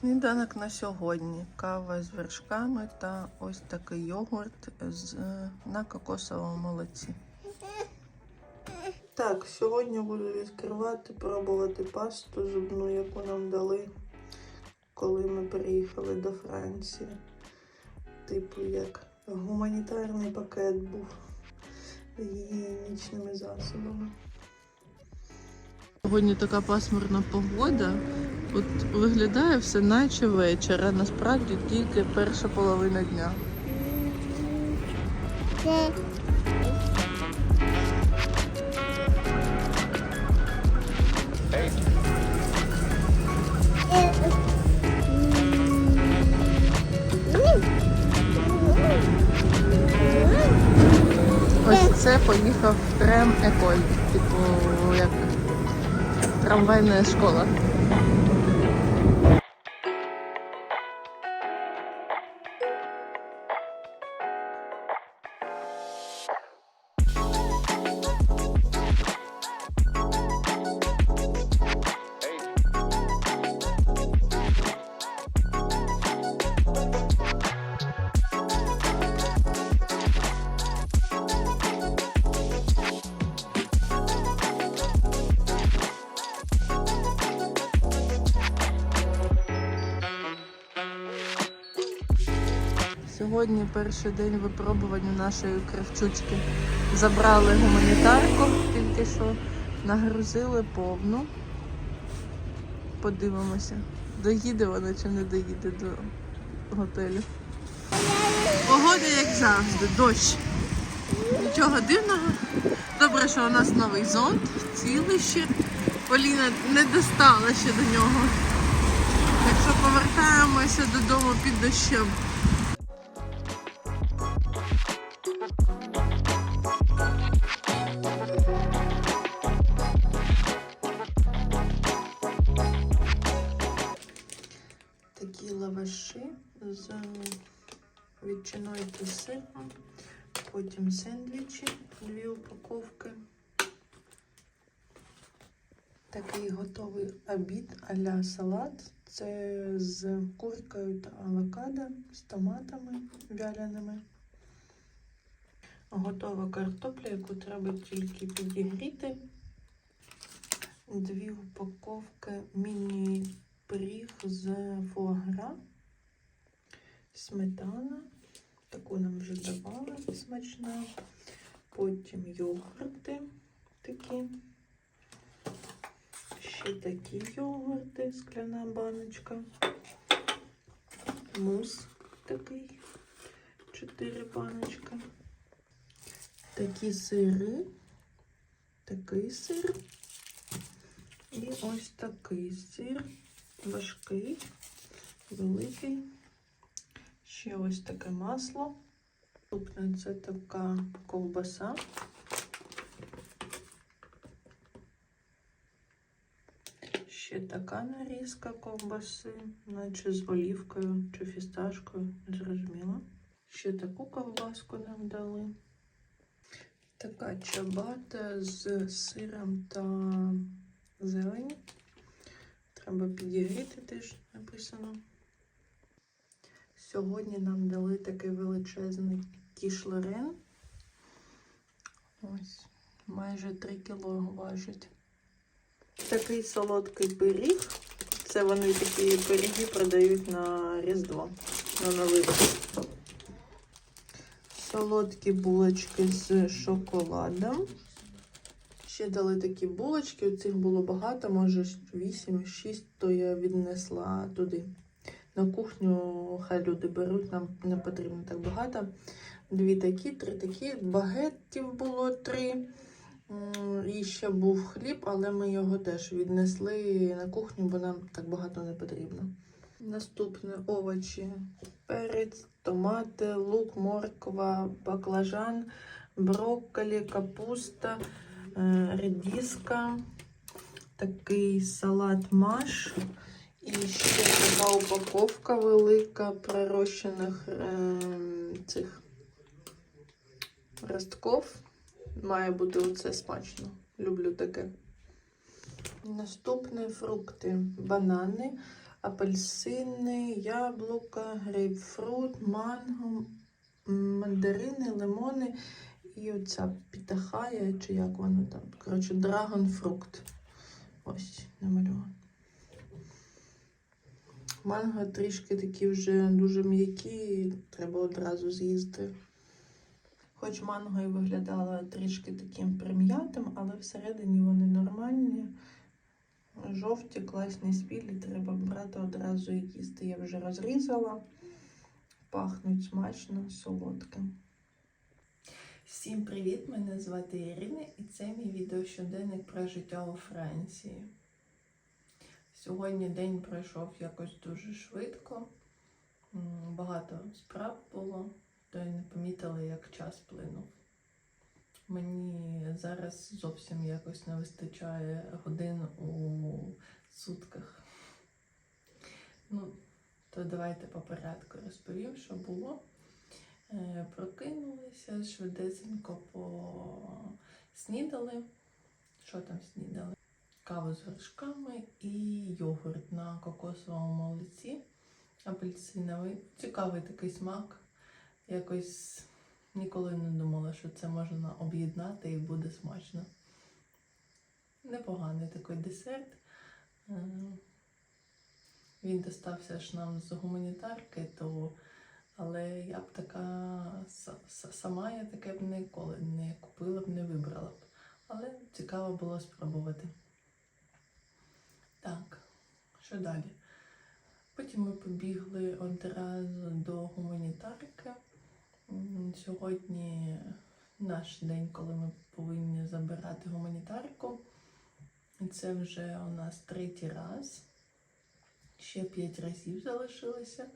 Сніданок на сьогодні. Кава з вершками та ось такий йогурт з, е, на кокосовому молоці. Так, сьогодні буду відкривати, пробувати пасту зубну, яку нам дали, коли ми приїхали до Франції. Типу, як гуманітарний пакет був з гігієнічними засобами. Сьогодні така пасмурна погода. От виглядає все наче вечір, а насправді тільки перша половина дня. Ось це поїхав трем Еколь, типу як трамвайна школа. Сьогодні перший день випробування нашої кравчучки. Забрали гуманітарку, тільки що нагрузили повну. Подивимося, доїде вона чи не доїде до готелю. Погода, як завжди, дощ. Нічого дивного. Добре, що у нас новий зонт, цілий. Поліна не достала ще до нього. Так що повертаємося додому під дощем. Ветчиною та сиром. Потім сендвічі, дві упаковки. Такий готовий обід а-ля салат. Це з куркою та авокадо, з томатами вяляними. Готова картопля, яку треба тільки підігріти. Дві упаковки міні-пиріг з фуагра, сметана. Таку нам вже давали смачна. Потім йогурти такі. Ще такі йогурти, скляна баночка. Мус такий, 4 баночки. Такі сири, такий сир. І ось такий сир. Важкий, великий. Ще ось таке масло. Наступне це така ковбаса. Ще така нарізка ковбаси, наче з олівкою чи фісташкою, зрозуміло. Ще таку ковбаску нам дали. Така чабата з сиром та зелені. Треба підігріти теж написано. Сьогодні нам дали такий величезний кіш Лорен. Ось, майже 3 кіло важить. Такий солодкий пиріг. Це вони такі пиріги продають на Різдво, на Новий. Солодкі булочки з шоколадом. Ще дали такі булочки, у цих було багато, може 8-6, то я віднесла туди. На кухню хай люди беруть, нам не потрібно так багато. Дві такі, три такі. Багеттів було три. І ще був хліб, але ми його теж віднесли на кухню, бо нам так багато не потрібно. Наступне овочі: перець, томати, лук, морква, баклажан, брокколі, капуста, е, редиска, такий салат маш. І ще така упаковка велика пророщених е, цих ростков. Має бути оце смачно. Люблю таке. Наступне фрукти. Банани, апельсини, яблука, грейпфрут, манго, мандарини, лимони і оця пітахая, чи як воно там. Коротше, драгонфрукт. Ось намальовано. Манго трішки такі вже дуже м'які, треба одразу з'їсти. Хоч манго і виглядало трішки таким прим'ятим, але всередині вони нормальні. Жовті, класні спілі, треба брати одразу і їсти. Я вже розрізала. Пахнуть смачно, солодким. Всім привіт! Мене звати Ірина і це мій відео щоденник про життя у Франції. Сьогодні день пройшов якось дуже швидко. Багато справ було, то й не помітила, як час плинув. Мені зараз зовсім якось не вистачає годин у сутках. Ну, то давайте по порядку розповім, що було. Е, Прокинулися, швидесенько поснідали. Що там снідали? Каву з вершками і йогурт на кокосовому молоці апельсиновий. Цікавий такий смак. Якось ніколи не думала, що це можна об'єднати і буде смачно. Непоганий такий десерт. Е, Він достався ж нам з гуманітарки, то але я б така сама я таке б ніколи не купила б, не вибрала б. Але цікаво було спробувати. Так, що далі? Потім ми побігли одразу до гуманітарки. Сьогодні наш день, коли ми повинні забирати гуманітарку. Це вже у нас третій раз. Ще п'ять разів залишилося.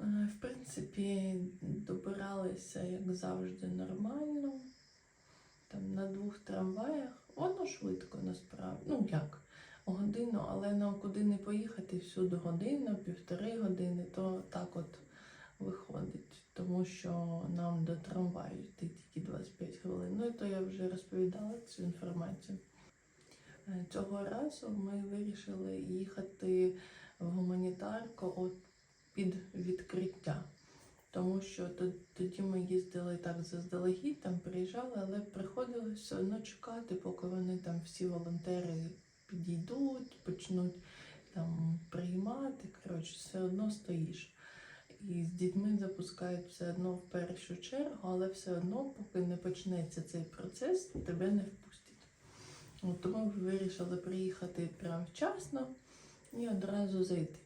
Е, В принципі, добиралися, як завжди, нормально. Там на двох трамваях. Воно швидко насправді. Ну як, годину, але нам куди не поїхати, всюди година, півтори години, то так от виходить. Тому що нам до трамваю йти тільки 25 хвилин. Ну і то я вже розповідала цю інформацію. Е, Цього разу ми вирішили їхати в гуманітарку от під відкриття. Тому що тоді ми їздили так заздалегідь, там приїжджали, але приходилось все одно чекати, поки вони там всі волонтери підійдуть, почнуть там приймати. Коротше, все одно стоїш. І з дітьми запускають все одно в першу чергу, але все одно, поки не почнеться цей процес, тебе не впустять. От тому вирішили приїхати прямо вчасно і одразу зайти.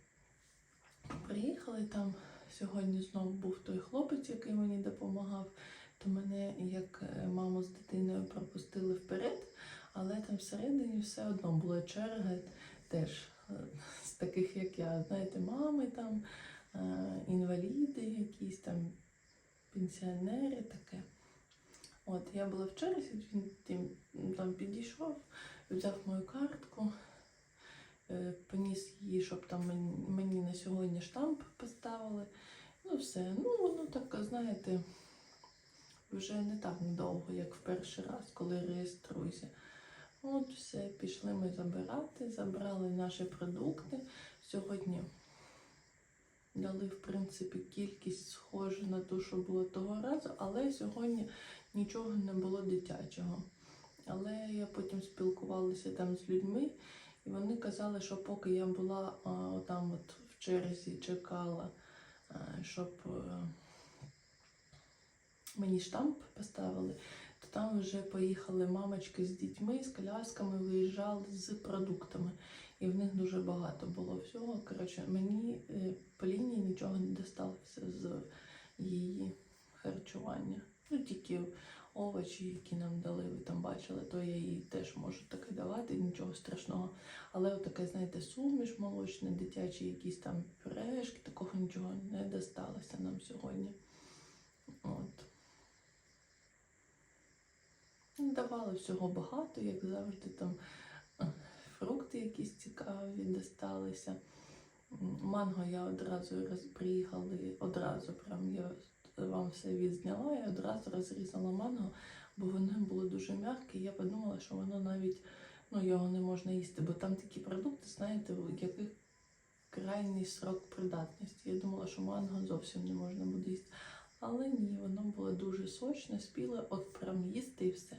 Приїхали там. Сьогодні знову був той хлопець, який мені допомагав. То мене, як е, маму з дитиною, пропустили вперед, але там всередині все одно була черга теж е, з таких, як я, знаєте, мами там, е, інваліди, якісь там пенсіонери, таке. От я була в черзі, він тим, там підійшов, взяв мою картку, е, поніс її, щоб там мені, на сьогодні штамп поставили. Ну, все. Ну, воно так, знаєте, вже не так довго, як в перший раз, коли реєструйся. От все, пішли ми забирати, забрали наші продукти. Сьогодні дали, в принципі, кількість схожу на ту, що було того разу, але сьогодні нічого не було дитячого. Але я потім спілкувалася там з людьми, і вони казали, що поки я була а, там от в черзі, чекала, а, щоб е, мені штамп поставили, то там вже поїхали мамочки з дітьми, з колясками, виїжджали з продуктами. І в них дуже багато було всього. Коротше, мені е, по лінії нічого не досталося з її харчування. Ну, тільки овочі, які нам дали, ви там бачили, то я їй теж можу таке давати, нічого страшного. Але отаке, знаєте, суміш молочне, дитячі, якісь там пюрешки, такого нічого не досталося нам сьогодні. От. Давали всього багато, як завжди, там е, фрукти якісь цікаві досталися. М, Манго я одразу роз... приїхали, одразу прям я вам все відзняла, я одразу розрізала манго, бо воно було дуже м'яке, і я подумала, що воно навіть ну, його не можна їсти, бо там такі продукти, знаєте, в яких крайній срок придатності. Я думала, що манго зовсім не можна буде їсти. Але ні, воно було дуже сочне, спіле, от прям їсти і все.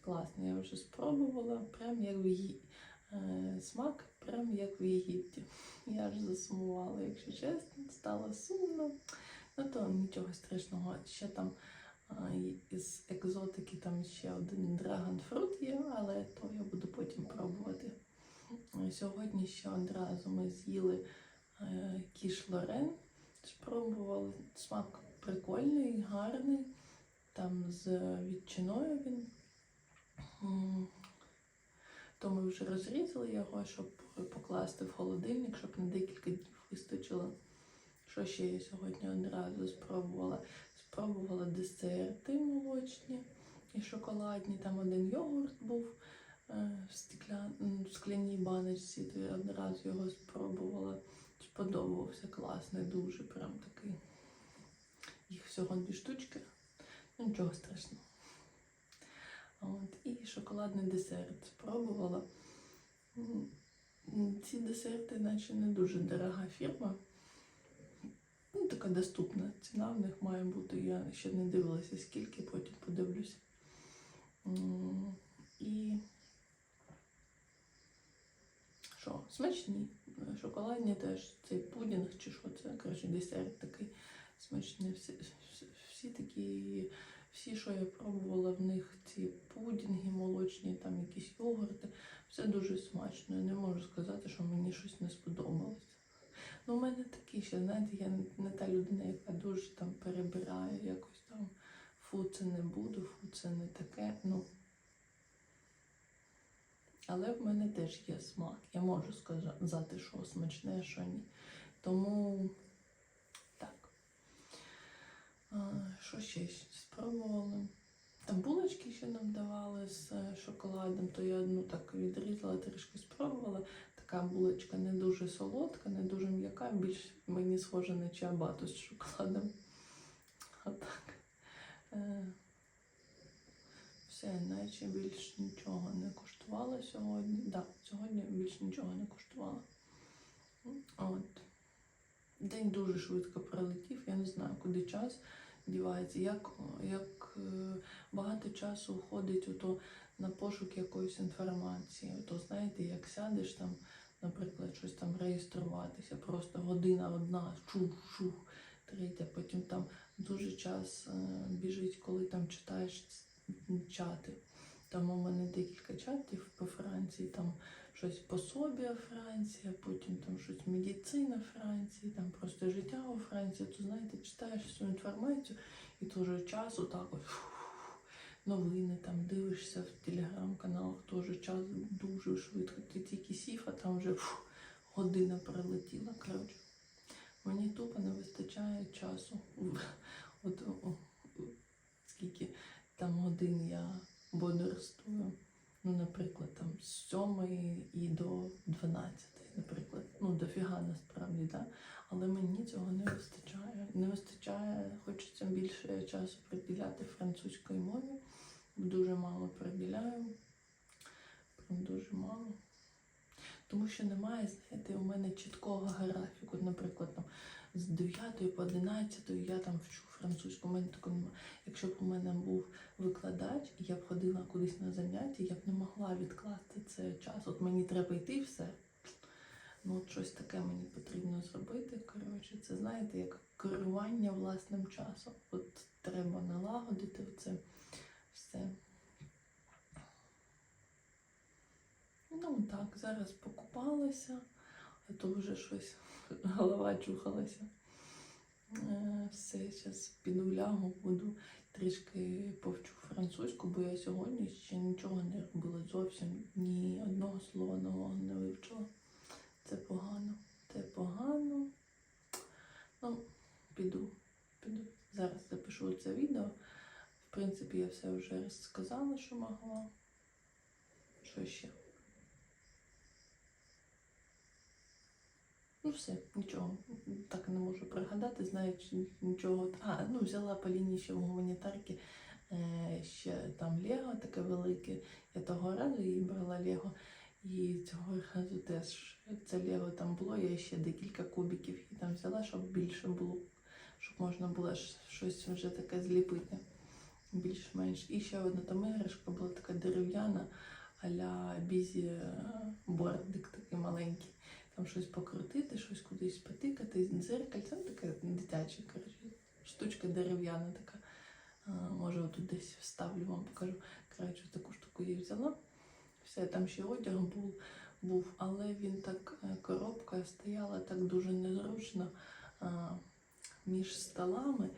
Класно, я вже спробувала, прям як в Єгі... е, смак, прям як в Єгипті. Я ж засумувала, якщо чесно, стало сумно. Ну то нічого страшного. Ще там із екзотики там ще один драгонфрут є, але то я буду потім пробувати. Сьогодні ще одразу ми з'їли е, кіш Лорен, спробували. Смак прикольний, гарний. Там з відчиною він. То ми вже розрізали його, щоб покласти в холодильник, щоб на декілька днів вистачило. Що ще я сьогодні одразу спробувала? Спробувала десерти молочні і шоколадні. Там один йогурт був е, в, стекля... в скляній баночці, то я одразу його спробувала. Сподобався класний, дуже прям такий. Їх всього дві штучки. Ну, нічого страшного. От, і шоколадний десерт спробувала. Ці десерти, наче не дуже дорога фірма. Ну, така доступна. Ціна в них має бути. Я ще не дивилася, скільки, потім подивлюся. І що, смачні. Шоколадні теж цей пудінг чи що це, коротше, десерт такий смачний. Всі, всі, такі, всі, що я пробувала в них, ці пудінги молочні, там якісь йогурти, все дуже смачно. Я не можу сказати, що мені щось не сподобалось. Ну, у мене такі ще, знаєте, я не, та людина, яка дуже там перебирає якось там. Фу, це не буду, фу, це не таке. Ну. Але в мене теж є смак. Я можу сказати, що смачне, що ні. Тому що ще спробували? Там булочки ще нам давали з е, шоколадом, то я одну так відрізала, трішки спробувала. Така булочка не дуже солодка, не дуже м'яка, більш мені схожа на чиабату з шоколадом. Отак. Е, Все, наче більш нічого не куштувала сьогодні. Так, да, сьогодні більш нічого не куштувала. От. День дуже швидко пролетів, я не знаю, куди час дівається, як, як е, багато часу уходить ото на пошук якоїсь інформації. Ото знаєте, як сядеш там, наприклад, щось там реєструватися, просто година одна, чух-чух, третя, потім там дуже час е, біжить, коли там читаєш чати. Там у мене декілька чатів по Франції, там щось пособія Франція, потім там щось медицина Франції, там просто життя у Франції. То знаєте, читаєш всю інформацію і теж час отак от новини там дивишся в телеграм-каналах, теж час дуже швидко. Ти тільки сів, а там вже фу, година пролетіла. Коротше, мені тупо не вистачає часу. От о, скільки там годин я бодрствую. Ну, наприклад, там з 7 і до 12, наприклад. Ну, дофіга насправді, так? Але мені цього не вистачає. Не вистачає, хочеться більше часу приділяти французькій мові. Дуже мало приділяю. Прям дуже мало. Тому що немає, знаєте, у мене чіткого графіку. Наприклад, там з 9 по 11 я там вчу французьку. У мене такого немає. Якщо б у мене був викладач, і я б ходила кудись на заняття, я б не могла відкласти це час. От мені треба йти все. Ну, от щось таке мені потрібно зробити. Коротше, це знаєте, як керування власним часом. От треба налагодити це все. Ну так, зараз покупалася, а то вже щось голова чухалася. Е, Все, зараз піду лягу, буду трішки повчу французьку, бо я сьогодні ще нічого не робила зовсім, ні одного слова нового не вивчила. Це погано, це погано. Ну, піду, піду. Зараз запишу це відео. В принципі, я все вже розказала, що могла. Що ще? Ну, все, нічого. Так не можу пригадати, знаючи нічого. А, ну взяла по лінії ще в гуманітарки е, ще там Лего таке велике. Я того разу їй брала Лего. І цього разу теж це Лего там було. Я ще декілька кубиків її там взяла, щоб більше було, щоб можна було щось вже таке зліпити. Більш-менш. І ще одна там іграшка була така дерев'яна, а-ля бізі е, бордик такий маленький. Там щось покрутити, щось кудись потикати, дзеркальце, ну, таке дитяче, коротше, штучка дерев'яна така. А, Може, отут десь вставлю, вам покажу. Коротше, таку штуку її взяла. Все, там ще одяг був, був, але він так, е, коробка стояла так дуже незручно а, між столами,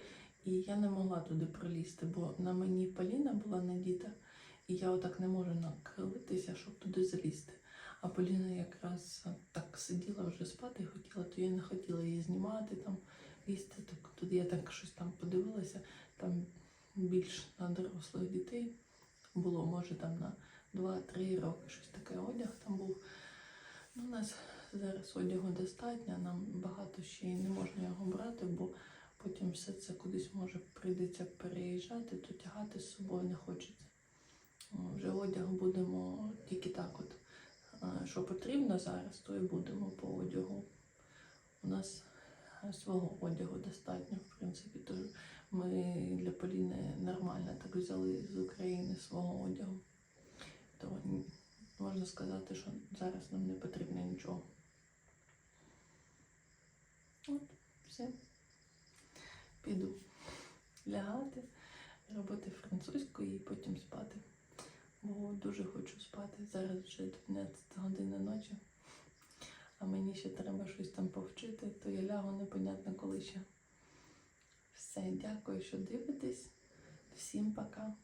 і я не могла туди пролізти, бо на мені Поліна була надіта, і я отак не можу накрилитися, щоб туди залізти. А Поліна якраз так сиділа вже спати хотіла, то я не хотіла її знімати там, лізти. Так, тут я так щось там подивилася, там більш на дорослих дітей було, може там на 2-3 роки щось таке одяг там був. Ну, у нас зараз одягу достатньо, нам багато ще й не можна його брати, бо потім все це кудись може прийдеться переїжджати, то тягати з собою не хочеться. Вже одяг будемо тільки так, от що потрібно зараз, то і будемо по одягу. У нас е, свого одягу достатньо, в принципі, то ми для Поліни нормально так взяли з України свого одягу. То можна сказати, що зараз нам не потрібно нічого. От, все. Піду лягати, робити французькою і потім спати. Бо дуже хочу спати. Зараз вже 12 години ночі. А мені ще треба щось там повчити, то я лягу непонятно коли ще. Все, дякую, що дивитесь. Всім пока.